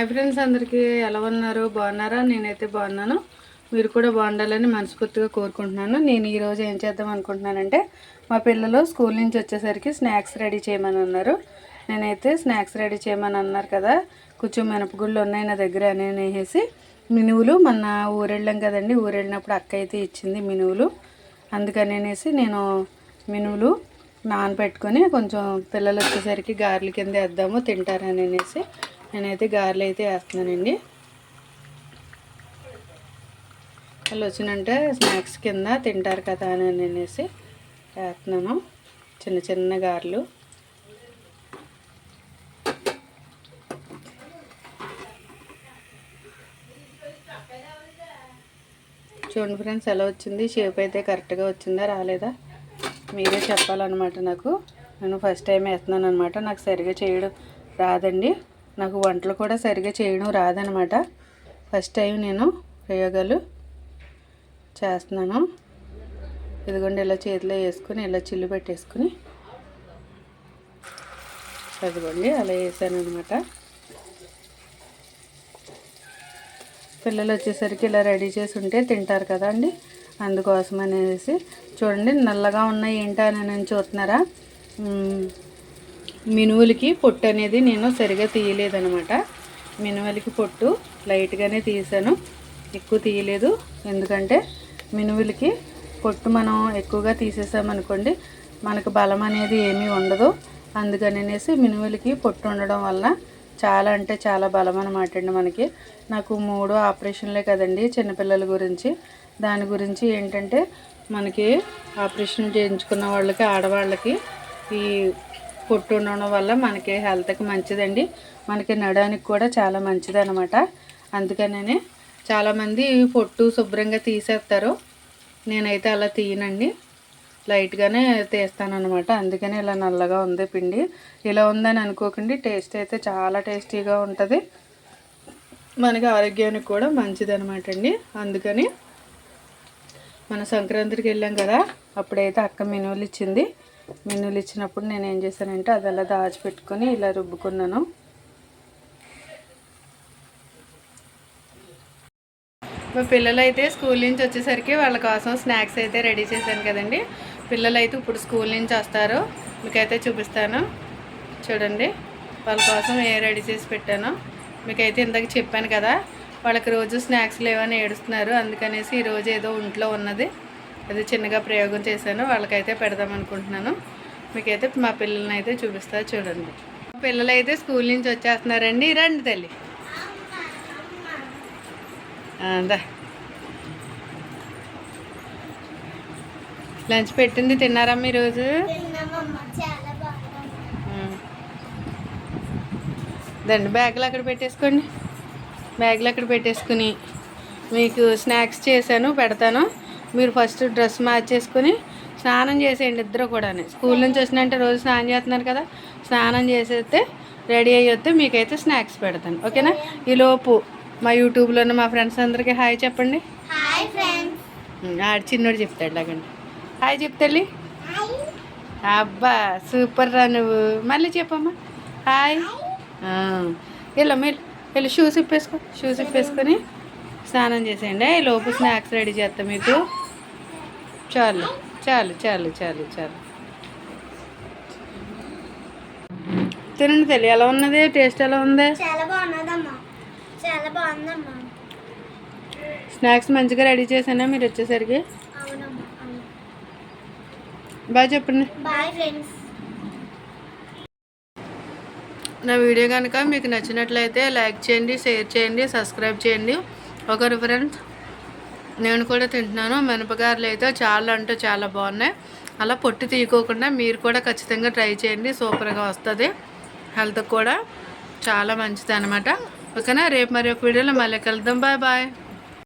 Hi friends అందరికీ ఎలా ఉన్నారు? బాగున్నారా? నేనైతే బాగున్నాను. మీరు కూడా బాగుండాలని మనస్ఫూర్తిగా కోరుకుంటున్నాను. నేను ఈరోజు ఏం చేద్దాం అనుకుంటున్నానంటే మా పిల్లలు స్కూల్ నుంచి వచ్చేసరికి స్నాక్స్ రెడీ చేయమని అన్నారు. నేనైతే స్నాక్స్ రెడీ చేయమని అన్నారు కదా కొంచెం మినపగుళ్ళు ఉన్నాయి నా దగ్గర అని వేసి మినువులు మొన్న ఊరెళ్ళాం కదండి ఊరెళ్ళినప్పుడు అక్క అయితే ఇచ్చింది మినువులు. అందుకనేసి అనేసి నేను మినువులు నానబెట్టుకొని కొంచెం పిల్లలు వచ్చేసరికి గారెల కింద వేద్దాము తింటారని అనేసి నేనైతే గారెలు అయితే వేస్తున్నానండి. వాళ్ళు వచ్చినంటే స్నాక్స్ కింద తింటారు కదా అని అనేసి వేస్తున్నాను. చిన్న చిన్న గారెలు. చూడండి ఫ్రెండ్స్ ఎలా వచ్చింది? షేప్ అయితే కరెక్ట్గా వచ్చిందా రాలేదా? మీరే చెప్పాలన్నమాట నాకు. నేను ఫస్ట్ టైం వేస్తున్నాను అనమాట నాకు సరిగా చేయడం రాదండి. నాకు వంటలు కూడా సరిగా చేయడం రాదనమాట. ఫస్ట్ టైం నేను ప్రయోగాలు చేస్తున్నాను. ఇదిగోండి ఇలా చేతిలో వేసుకొని ఇలా చిల్లు పెట్టేసుకుని. అదిగోండి అలా వేసాను అనమాట పిల్లలు వచ్చేసరికి ఇలా రెడీ చేసి ఉంటే తింటారు కదండి అందుకోసం అనేసి చూడండి నల్లగా ఉన్నాయి ఏంటా అని చూస్తున్నారా? మినువులకి పొట్టు అనేది నేను సరిగా తీయలేదనమాట మినువులకి పొట్టు లైట్గానే తీసాను. ఎక్కువ తీయలేదు. ఎందుకంటే మినువులకి పొట్టు మనం ఎక్కువగా తీసేసామనుకోండి మనకు బలం అనేది ఏమీ ఉండదు. అందుకనేసి మినువులకి పొట్టు ఉండడం వల్ల చాలా అంటే చాలా బలం అనమాట అండి మనకి. నాకు మూడు ఆపరేషన్లే కదండి చిన్నపిల్లల గురించి. దాని గురించి ఏంటంటే మనకి ఆపరేషన్ చేయించుకున్న వాళ్ళకి ఆడవాళ్ళకి ఈ పొట్టు ఉండడం వల్ల మనకి హెల్త్కి మంచిదండి. మనకి నడానికి కూడా చాలా మంచిది అనమాట అందుకనే చాలామంది పొట్టు శుభ్రంగా తీసేస్తారు. నేనైతే అలా తీయనండి. లైట్గానే తీస్తాను అనమాట అందుకని ఇలా నల్లగా ఉంది పిండి. ఇలా ఉందని అనుకోకండి. టేస్ట్ అయితే చాలా టేస్టీగా ఉంటుంది. మనకి ఆరోగ్యానికి కూడా మంచిది అనమాట అండి. అందుకని మన సంక్రాంతికి వెళ్ళాం కదా అప్పుడైతే అక్క మినువులు ఇచ్చింది. మినువులు ఇచ్చినప్పుడు నేను ఏం చేశానంటే అది అలా దాచిపెట్టుకొని ఇలా రుబ్బుకున్నాను. మా పిల్లలు అయితే స్కూల్ నుంచి వచ్చేసరికి వాళ్ళ కోసం స్నాక్స్ అయితే రెడీ చేశాను కదండి. పిల్లలు అయితే ఇప్పుడు స్కూల్ నుంచి వస్తారు. మీకైతే చూపిస్తాను. చూడండి. వాళ్ళ కోసం ఏ రెడీ చేసి పెట్టాను. మీకైతే ఇందాక చెప్పాను కదా వాళ్ళకి రోజు స్నాక్స్ లేవని ఏడుస్తున్నారు. అందుకనేసి ఈరోజు ఏదో ఒంట్లో ఉన్నది. అది చిన్నగా ప్రయోగం చేశాను. వాళ్ళకైతే పెడదాం అనుకుంటున్నాను. మీకైతే మా పిల్లల్ని అయితే చూపిస్తా చూడండి. మా పిల్లలు అయితే స్కూల్ నుంచి వచ్చేస్తున్నారండి. రండి తల్లి. దా. లంచ్ పెట్టింది తిన్నారా ఈరోజు దండి బ్యాగులు అక్కడ పెట్టేసుకోండి. బ్యాగులు అక్కడ పెట్టేసుకుని మీకు స్నాక్స్ చేశాను పెడతాను. మీరు ఫస్ట్ డ్రెస్ మార్చేసుకుని స్నానం చేసేయండి ఇద్దరు కూడా స్కూల్ నుంచి వచ్చినంటే రోజు స్నానం చేస్తున్నారు కదా స్నానం చేసేస్తే రెడీ అయ్యి వస్తే మీకైతే స్నాక్స్ పెడతాను. ఓకేనా? ఈలోపు మా యూట్యూబ్లో ఉన్న మా ఫ్రెండ్స్ అందరికీ హాయ్ చెప్పండి. ఆడు చిన్నోడు చెప్తాడు లాగండి. హాయ్ చెప్తాలి అబ్బా సూపర్ రా నువ్వు. మళ్ళీ చెప్పమ్మా. హాయ్. వెళ్ళు మీరు వెళ్ళి షూస్ ఇప్పేసుకో. షూస్ ఇప్పేసుకొని స్నానం చేసేయండి. ఈ లోపు స్నాక్స్ రెడీ చేస్తా మీకు. చాలు చాలు చాలు చాలు చాలు. తినండి తెలి ఎలా ఉన్నది? టేస్ట్ ఎలా ఉంది? స్నాక్స్ మంచిగా రెడీ చేసానా మీరు వచ్చేసరికి? చెప్పండి. Bye friends. నా వీడియో కనుక మీకు నచ్చినట్లయితే లైక్ చేయండి షేర్ చేయండి సబ్స్క్రైబ్ చేయండి. ఒకరు ఫ్రెండ్స్ నేను కూడా తింటున్నాను. మినపగారలు అయితే చాలా అంటే చాలా బాగున్నాయి. అలా పొట్టు తీయకోకుండా మీరు కూడా ఖచ్చితంగా ట్రై చేయండి. సూపర్గా వస్తుంది. హెల్త్కి కూడా చాలా మంచిది అనమాట ఓకేనా? రేపు మరి ఒక వీడియోలో మళ్ళీ కలుద్దాం. Bye bye.